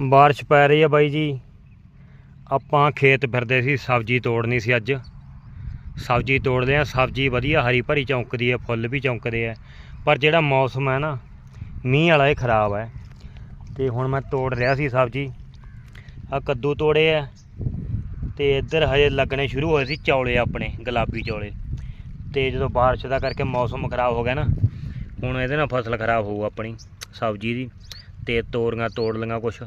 ਬਾਰਿਸ਼ ਪੈ ਰਹੀ ਆ ਬਾਈ ਜੀ। ਆਪਾਂ ਖੇਤ ਫਿਰਦੇ ਸੀ, ਸਬਜ਼ੀ ਤੋੜਨੀ ਸੀ ਅੱਜ। ਸਬਜ਼ੀ ਤੋੜਦੇ ਆ, ਸਬਜ਼ੀ ਵਧੀਆ ਹਰੀ ਭਰੀ ਚੌਂਕਦੀ ਹੈ ਫੁੱਲ ਵੀ ਚੌਂਕਦੇ ਆ। ਪਰ ਜਿਹੜਾ ਮੌਸਮ ਹੈ ਨਾ, ਮੀਂਹ ਵਾਲਾ ਇਹ ਖਰਾਬ ਹੈ ਤੇ ਹੁਣ ਮੈਂ ਤੋੜ ਰਿਹਾ ਸੀ ਸਬਜ਼ੀ। ਆ ਕੱਦੂ ਤੋੜੇ ਆ। ਤੇ ਇੱਧਰ ਹਜੇ ਲੱਗਣੇ ਸ਼ੁਰੂ ਹੋਏ ਸੀ ਚੌਲੇ ਆਪਣੇ, ਗੁਲਾਬੀ ਚੌਲੇ। ਤੇ ਜਦੋਂ ਬਾਰਿਸ਼ ਦਾ ਕਰਕੇ ਮੌਸਮ ਖਰਾਬ ਹੋ ਗਿਆ ਨਾ, ਹੁਣ ਇਹਦੇ ਨਾਲ ਫਸਲ ਖਰਾਬ ਹੋਊ ਆਪਣੀ ਸਬਜ਼ੀ ਦੀ। ਤੇ ਤੋਰੀਆਂ ਤੋੜ ਲਈਆਂ ਕੁਛ।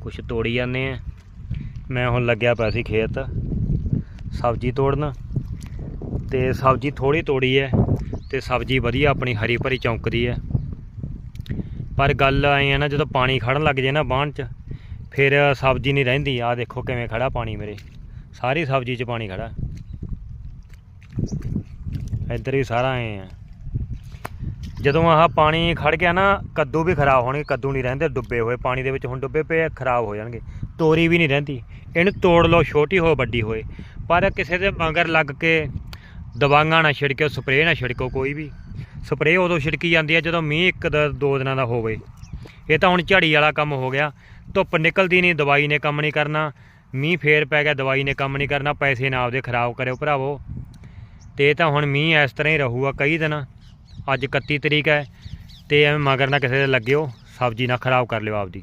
ਕੁਛ ਤੋੜੀ ਜਾਂਦੇ ਆ। ਮੈਂ ਹੁਣ ਲੱਗਿਆ ਪਿਆ ਸੀ ਖੇਤ ਸਬਜ਼ੀ ਤੋੜਨ। ਤੇ ਸਬਜ਼ੀ ਥੋੜੀ ਤੋੜੀ ਹੈ ਤੇ ਸਬਜ਼ੀ ਵਧੀਆ ਆਪਣੀ ਹਰੀ ਭਰੀ ਚੌਂਕਦੀ ਹੈ ਪਰ ਗੱਲ ਐ ਆ ਨਾ, ਜਦੋਂ ਪਾਣੀ ਖੜਨ ਲੱਗ ਜੇ ਨਾ ਬਾਣ 'ਚ, ਫਿਰ ਸਬਜ਼ੀ ਨਹੀਂ ਰਹਿੰਦੀ। ਆ ਦੇਖੋ ਕਿਵੇਂ ਖੜਾ ਪਾਣੀ ਮੇਰੇ। ਸਾਰੀ ਸਬਜ਼ੀ 'ਚ ਪਾਣੀ ਖੜਾ ਇੱਧਰ ਵੀ ਸਾਰਾ ਐ ਆ। ਜਦੋਂ ਆਹ ਪਾਣੀ ਖੜ ਗਿਆ ਨਾ, ਕੱਦੂ ਵੀ ਖਰਾਬ ਹੋਣਗੇ, ਕੱਦੂ ਨਹੀਂ ਰਹਿੰਦੇ, ਡੁੱਬੇ ਹੋਏ, ਪਾਣੀ ਦੇ ਵਿੱਚ ਹੁਣ ਡੁੱਬੇ ਪਏ ਖਰਾਬ ਹੋ ਜਾਣਗੇ। ਤੋਰੀ ਵੀ ਨਹੀਂ ਰਹਿੰਦੀ। ਇਹਨੂੰ ਤੋੜ ਲਓ, ਛੋਟੀ ਹੋ, ਵੱਡੀ ਹੋਏ। ਪਰ ਕਿਸੇ ਦੇ ਮਗਰ ਲੱਗ ਕੇ ਦਵਾਈਆਂ ਨਾ ਛਿੜਕਿਓ, ਸਪਰੇਅ ਨਾ ਛਿੜਕੋ ਕੋਈ ਵੀ। ਸਪਰੇਅ ਉਦੋਂ ਛਿੜਕੀ ਜਾਂਦੀ ਹੈ ਜਦੋਂ ਮੀਂਹ ਇੱਕ ਦ- ਦੋ ਦਿਨਾਂ ਦਾ ਹੋਵੇ। ਇਹ ਤਾਂ ਹੁਣ ਝੜੀ ਵਾਲਾ ਕੰਮ ਹੋ ਗਿਆ। ਧੁੱਪ ਨਿਕਲਦੀ ਨਹੀਂ, ਦਵਾਈ ਨੇ ਕੰਮ ਨਹੀਂ ਕਰਨਾ। ਮੀਂਹ ਫੇਰ ਪੈ ਗਿਆ, ਦਵਾਈ ਨੇ ਕੰਮ ਨਹੀਂ ਕਰਨਾ। ਪੈਸੇ ਨਾ ਆਪਦੇ ਖਰਾਬ ਕਰਿਓ ਭਰਾਵੋ। ਤੇ ਇਹ ਤਾਂ ਹੁਣ ਮੀਂਹ ਇਸ ਤਰ੍ਹਾਂ ਹੀ ਰਹੂਗਾ ਕਈ ਦਿਨ। ਅੱਜ 31 ਤਰੀਕ ਹੈ ਤੇ ਐਵੇਂ ਮਗਰ ਨਾ ਕਿਸੇ ਦੇ ਲੱਗਿਓ, ਸਬਜ਼ੀ ਨਾ ਖਰਾਬ ਕਰ ਲਿਓ ਆਪਦੀ।